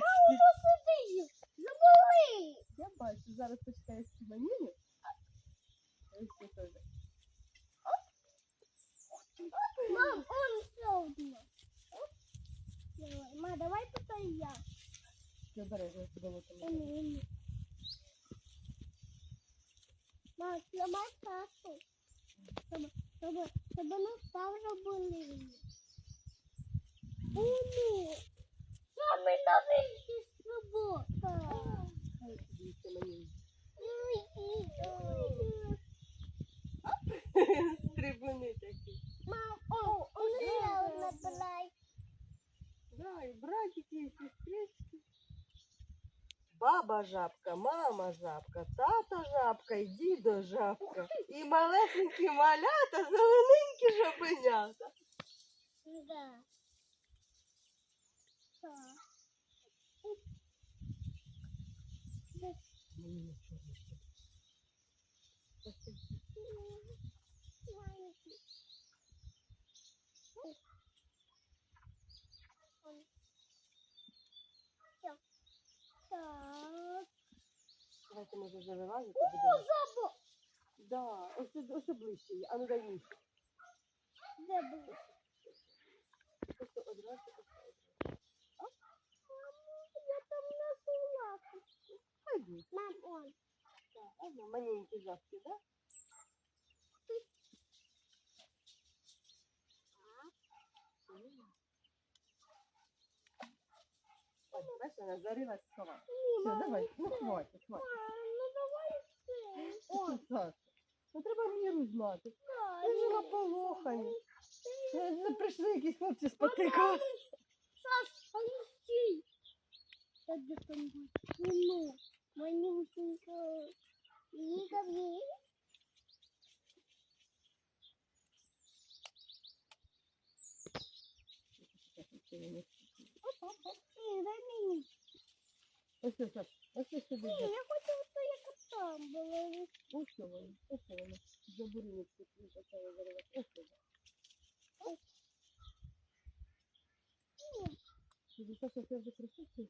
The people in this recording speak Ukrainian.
Нарешті. Посиди, забули. Я бачу, зараз почекаю Сімоніну. Ось це теж. Мам, он все одно. Ма, давай пока я. Я бережно подивити. Ні, Ма, сламай кашу. Щоб, щоб, щоб не став робили. Уну. Баба жабка, мама жабка, тата жабка і дідо жабка. І малесенькі малята, зелененькі жабенята. Да. Так. Мені нічого не треба. Маленький. Всё. Так. Давайте може вже вилазити! Да, ось ближче є. А ну дай ніж. Де було? Ось тут одразу, ось тут одразу. Мамо, я там несу лапочку. Ходіть. Мам, он. Ага, маленькі жабки, да? Ой, бачиш, вона зарилась сховала. Все, давай, ну хватить, хватить. Ну давай все. О, Саша, ну треба міру знати. Ти ж. Це це прийшли якісь хлопці спотикали. Саш, а ну стій. Я де там? Ну, манюсенька. Ні, дай мені. Ось ось, Саш, ось ось сюди. Ні, я хочу то, як там було. Ось воно, ось воно. Забурили тут, не почали заривати. Ось воно. Ось. Тобі, Саша, це вже присутствує?